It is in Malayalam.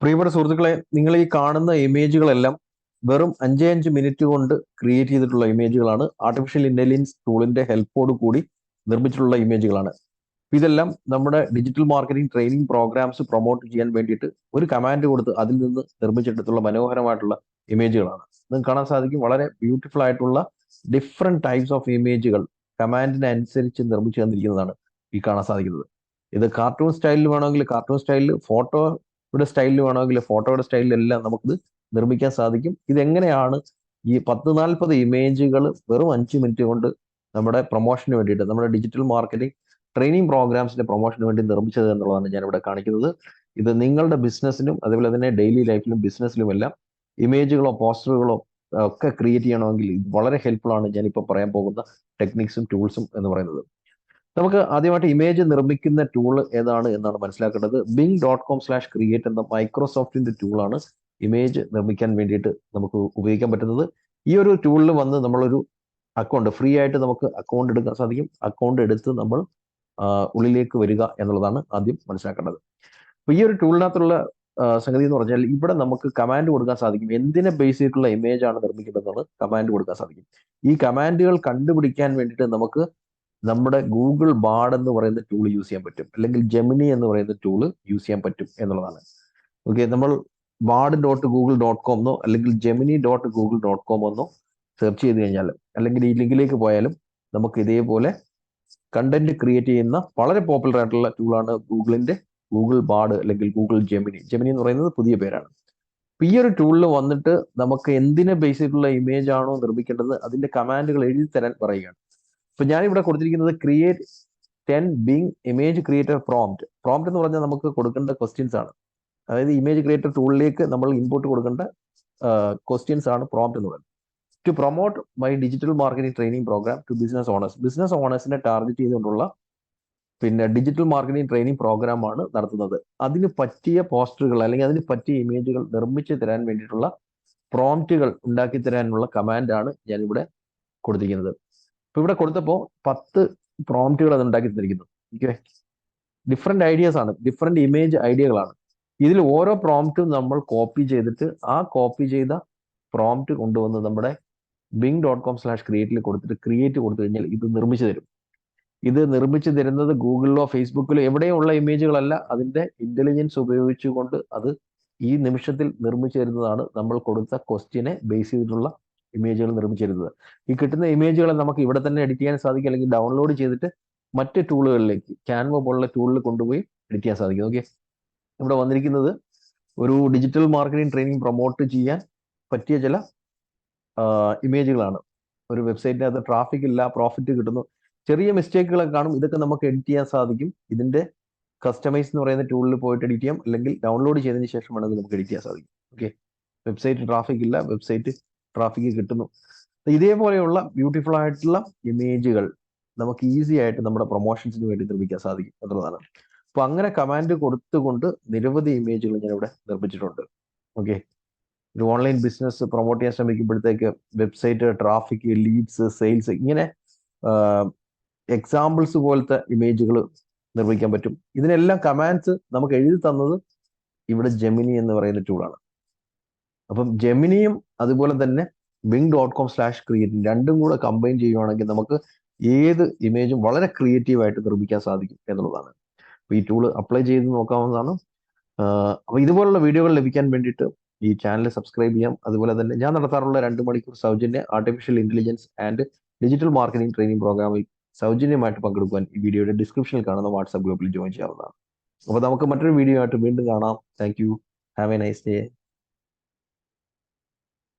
പ്രിയപ്പെട്ട സുഹൃത്തുക്കളെ നിങ്ങൾ ഈ കാണുന്ന ഇമേജുകളെല്ലാം വെറും അഞ്ചേ അഞ്ച് മിനിറ്റ് കൊണ്ട് ക്രിയേറ്റ് ചെയ്തിട്ടുള്ള ഇമേജുകളാണ്. ആർട്ടിഫിഷ്യൽ ഇന്റലിജൻസ് ടൂളിന്റെ ഹെൽപ്പോട് കൂടി നിർമ്മിച്ചിട്ടുള്ള ഇമേജുകളാണ്. ഇതെല്ലാം നമ്മുടെ digital marketing training programmes promote ചെയ്യാൻ വേണ്ടിയിട്ട് ഒരു കമാൻഡ് കൊടുത്ത് അതിൽ നിന്ന് നിർമ്മിച്ചെടുത്തുള്ള മനോഹരമായിട്ടുള്ള ഇമേജുകളാണ്. നിങ്ങൾക്ക് കാണാൻ സാധിക്കും വളരെ ബ്യൂട്ടിഫുൾ ആയിട്ടുള്ള ഡിഫറെന്റ് ടൈപ്സ് ഓഫ് ഇമേജുകൾ കമാൻഡിനനുസരിച്ച് നിർമ്മിച്ചു തന്നിരിക്കുന്നതാണ് ഈ കാണാൻ സാധിക്കുന്നത്. ഇത് കാർട്ടൂൺ സ്റ്റൈലിൽ വേണമെങ്കിൽ കാർട്ടൂൺ സ്റ്റൈലിൽ ഫോട്ടോയുടെ സ്റ്റൈലിൽ വേണമെങ്കിൽ ഫോട്ടോയുടെ സ്റ്റൈലിലെല്ലാം നമുക്കിത് നിർമ്മിക്കാൻ സാധിക്കും. ഇതെങ്ങനെയാണ് ഈ പത്ത് നാൽപ്പത് ഇമേജുകൾ വെറും അഞ്ച് മിനിറ്റ് കൊണ്ട് നമ്മുടെ പ്രൊമോഷന് വേണ്ടിയിട്ട് നമ്മുടെ ഡിജിറ്റൽ മാർക്കറ്റിംഗ് ട്രെയിനിങ് പ്രോഗ്രാംസിന്റെ പ്രൊമോഷന് വേണ്ടി നിർമ്മിച്ചത് എന്നുള്ളതാണ് ഞാൻ ഇവിടെ കാണിക്കുന്നത്. ഇത് നിങ്ങളുടെ ബിസിനസ്സിനും അതേപോലെ തന്നെ ഡെയിലി ലൈഫിലും ബിസിനസ്സിലും എല്ലാം ഇമേജുകളോ പോസ്റ്ററുകളോ ഒക്കെ ക്രിയേറ്റ് ചെയ്യണമെങ്കിൽ വളരെ ഹെൽപ്ഫുൾ ആണ് ഞാനിപ്പോൾ പറയാൻ പോകുന്ന ടെക്നിക്സും ടൂൾസും എന്ന് പറയുന്നത്. നമുക്ക് ആദ്യമായിട്ട് ഇമേജ് നിർമ്മിക്കുന്ന ടൂൾ ഏതാണ് എന്നാണ് മനസ്സിലാക്കേണ്ടത്. Bing dot com slash create എന്ന മൈക്രോസോഫ്റ്റിന്റെ ടൂളാണ് ഇമേജ് നിർമ്മിക്കാൻ വേണ്ടിയിട്ട് നമുക്ക് ഉപയോഗിക്കാൻ പറ്റുന്നത്. ഈ ഒരു ടൂളിൽ വന്ന് നമ്മളൊരു അക്കൗണ്ട് ഫ്രീ ആയിട്ട് നമുക്ക് അക്കൗണ്ട് എടുക്കാൻ സാധിക്കും. അക്കൗണ്ട് എടുത്ത് നമ്മൾ ഉള്ളിലേക്ക് വരിക എന്നുള്ളതാണ് ആദ്യം മനസ്സിലാക്കേണ്ടത്. അപ്പൊ ഈ ഒരു ടൂളിനകത്തുള്ള സംഗതി എന്ന് പറഞ്ഞാൽ ഇവിടെ നമുക്ക് കമാൻഡ് കൊടുക്കാൻ സാധിക്കും. എന്തിനെ ബേസ് ചെയ്തിട്ടുള്ള ഇമേജ് ആണ് നിർമ്മിക്കേണ്ടതെന്ന് കമാൻഡ് കൊടുക്കാൻ സാധിക്കും. ഈ കമാൻഡുകൾ കണ്ടുപിടിക്കാൻ വേണ്ടിയിട്ട് നമുക്ക് നമ്മുടെ ഗൂഗിൾ ബാഡ് എന്ന് പറയുന്ന ടൂൾ യൂസ് ചെയ്യാൻ പറ്റും. അല്ലെങ്കിൽ ജെമിനി എന്ന് പറയുന്ന ടൂൾ യൂസ് ചെയ്യാൻ പറ്റും എന്നുള്ളതാണ്. ഓക്കെ നമ്മൾ Bard dot Google dot com എന്നോ അല്ലെങ്കിൽ Gemini dot Google dot com എന്നോ സെർച്ച് ചെയ്ത് കഴിഞ്ഞാൽ അല്ലെങ്കിൽ ഈ ലിങ്കിലേക്ക് പോയാലും നമുക്ക് ഇതേപോലെ കണ്ടന്റ് ക്രിയേറ്റ് ചെയ്യുന്ന വളരെ പോപ്പുലർ ആയിട്ടുള്ള ടൂളാണ് ഗൂഗിളിന്റെ ഗൂഗിൾ ബാഡ് അല്ലെങ്കിൽ ഗൂഗിൾ ജെമിനി ജെമിനി എന്ന് പറയുന്നത് പുതിയ പേരാണ്. ഈ ഒരു ടൂളിൽ വന്നിട്ട് നമുക്ക് എന്തിനെ ബേസ് ചെയ്തിട്ടുള്ള ഇമേജ് ആണോ നിർമ്മിക്കേണ്ടത് അതിന്റെ കമാൻഡുകൾ എഴുതി തരാൻ പറയുകയാണ്. ഇപ്പൊ ഇവിടെ കൊടുത്തിരിക്കുന്നത് create ten Bing image creator prompt prompt എന്ന് പറഞ്ഞാൽ നമുക്ക് കൊടുക്കേണ്ട ക്വസ്റ്റ്യൻസ് ആണ്. അതായത് ഇമേജ് ക്രിയേറ്റർ ടൂളിലേക്ക് നമ്മൾ ഇൻപുട്ട് കൊടുക്കേണ്ട ക്വസ്റ്റ്യൻസ് ആണ് പ്രോംപ്റ്റ് എന്ന് പറയുന്നത്. To promote my digital marketing training programme to business owners business ഓണേഴ്സിനെ target ചെയ്തുകൊണ്ടുള്ള പിന്നെ ഡിജിറ്റൽ മാർക്കറ്റിംഗ് ട്രെയിനിങ് പ്രോഗ്രാം ആണ് നടത്തുന്നത്. അതിന് പറ്റിയ പോസ്റ്ററുകൾ അല്ലെങ്കിൽ അതിന് പറ്റിയ ഇമേജുകൾ നിർമ്മിച്ച് തരാൻ വേണ്ടിയിട്ടുള്ള പ്രോംപ്റ്റുകൾ ഉണ്ടാക്കി തരാനുള്ള കമാൻഡാണ് ഞാനിവിടെ കൊടുത്തിരിക്കുന്നത്. ഇപ്പൊ ഇവിടെ കൊടുത്തപ്പോൾ പത്ത് പ്രോംപ്റ്റുകൾ അത് ഉണ്ടാക്കി തന്നിരിക്കുന്നത് ഓക്കെ ഡിഫറെന്റ് ഐഡിയാസ് ആണ്. ഡിഫറെന്റ് ഇമേജ് ഐഡിയകളാണ് ഇതിൽ ഓരോ പ്രോംപ്റ്റും നമ്മൾ കോപ്പി ചെയ്തിട്ട് ആ കോപ്പി ചെയ്ത പ്രോംപ്റ്റ് കൊണ്ടുവന്ന് നമ്മുടെ ബിങ് ഡോട്ട് കോം സ്ലാഷ് ക്രിയേറ്റിൽ കൊടുത്തിട്ട് ക്രിയേറ്റ് കൊടുത്തു കഴിഞ്ഞാൽ ഇത് നിർമ്മിച്ചു തരും. ഇത് നിർമ്മിച്ചു തരുന്നത് ഗൂഗിളിലോ ഫേസ്ബുക്കിലോ എവിടെയുള്ള ഇമേജുകളല്ല. അതിന്റെ ഇന്റലിജൻസ് ഉപയോഗിച്ചുകൊണ്ട് അത് ഈ നിമിഷത്തിൽ നിർമ്മിച്ചു തരുന്നതാണ് നമ്മൾ കൊടുത്ത ക്വസ്റ്റ്യനെ ബേസ് ചെയ്തിട്ടുള്ള ഇമേജുകൾ നിർമ്മിച്ചിരുന്നത് ഈ കിട്ടുന്ന ഇമേജുകളെ നമുക്ക് ഇവിടെ തന്നെ എഡിറ്റ് ചെയ്യാൻ സാധിക്കും അല്ലെങ്കിൽ ഡൗൺലോഡ് ചെയ്തിട്ട് മറ്റ് ടൂളുകളിലേക്ക് ക്യാൻവ പോലുള്ള ടൂളിൽ കൊണ്ടുപോയി എഡിറ്റ് ചെയ്യാൻ സാധിക്കും. ഓക്കെ ഇവിടെ വന്നിരിക്കുന്നത് ഒരു ഡിജിറ്റൽ മാർക്കറ്റിംഗ് ട്രെയിനിങ് പ്രൊമോട്ട് ചെയ്യാൻ പറ്റിയ ചില ഇമേജുകളാണ് ഒരു വെബ്സൈറ്റിനകത്ത് ട്രാഫിക് ഇല്ല പ്രോഫിറ്റ് കിട്ടുന്നു. ചെറിയ മിസ്റ്റേക്കുകളൊക്കെ കാണും. ഇതൊക്കെ നമുക്ക് എഡിറ്റ് ചെയ്യാൻ സാധിക്കും. ഇതിന്റെ കസ്റ്റമൈസ് എന്ന് പറയുന്ന ടൂളിൽ പോയിട്ട് എഡിറ്റ് ചെയ്യാം. അല്ലെങ്കിൽ ഡൗൺലോഡ് ചെയ്തതിന് ശേഷം വേണമെങ്കിൽ നമുക്ക് എഡിറ്റ് ചെയ്യാൻ സാധിക്കും. ഓക്കെ വെബ്സൈറ്റ് ട്രാഫിക് ഇല്ല വെബ്സൈറ്റ് ട്രാഫിക് കിട്ടുന്നു. ഇതേപോലെയുള്ള ബ്യൂട്ടിഫുൾ ആയിട്ടുള്ള ഇമേജുകൾ നമുക്ക് ഈസി ആയിട്ട് നമ്മുടെ പ്രൊമോഷൻസിന് വേണ്ടി നിർമ്മിക്കാൻ സാധിക്കും. എന്നുള്ളതാണ് അപ്പൊ അങ്ങനെ കമാൻഡ് കൊടുത്തുകൊണ്ട് നിരവധി ഇമേജുകൾ ഞാൻ ഇവിടെ നിർമ്മിച്ചിട്ടുണ്ട്. ഓക്കെ ഒരു ഓൺലൈൻ ബിസിനസ് പ്രൊമോട്ട് ചെയ്യാൻ ശ്രമിക്കുമ്പോഴത്തേക്ക് വെബ്സൈറ്റ് ട്രാഫിക് ലീഡ്സ് സെയിൽസ് ഇങ്ങനെ എക്സാമ്പിൾസ് പോലത്തെ ഇമേജുകൾ നിർമ്മിക്കാൻ പറ്റും. ഇതിനെല്ലാം കമാൻഡ്സ് നമുക്ക് എഴുതി തന്നത് ഇവിടെ ജെമിനി എന്ന് പറയുന്ന ടൂളാണ് അപ്പം ജെമിനിയും അതുപോലെ തന്നെ Bing dot com slash create രണ്ടും കൂടെ കമ്പൈൻ ചെയ്യുവാണെങ്കിൽ നമുക്ക് ഏത് ഇമേജും വളരെ ക്രിയേറ്റീവ് ആയിട്ട് നിർമ്മിക്കാൻ സാധിക്കും എന്നുള്ളതാണ്. അപ്പൊ ഈ ടൂൾ അപ്ലൈ ചെയ്ത് നോക്കാവുന്നതാണ്. അപ്പൊ ഇതുപോലുള്ള വീഡിയോകൾ ലഭിക്കാൻ വേണ്ടിയിട്ട് ഈ ചാനൽ സബ്സ്ക്രൈബ് ചെയ്യാം. അതുപോലെ തന്നെ ഞാൻ നടത്താറുള്ള രണ്ട് മണിക്കൂർ സൗജന്യ artificial intelligence and digital marketing training പ്രോഗ്രാമിൽ സൗജന്യമായിട്ട് പങ്കെടുക്കുവാൻ ഈ വീഡിയോയുടെ ഡിസ്ക്രിപ്ഷനിൽ കാണുന്ന വാട്സ്ആപ്പ് ഗ്രൂപ്പിൽ ജോയിൻ ചെയ്യാവുന്നതാണ്. അപ്പോൾ നമുക്ക് മറ്റൊരു വീഡിയോ ആയിട്ട് വീണ്ടും കാണാം. Thank you have a nice day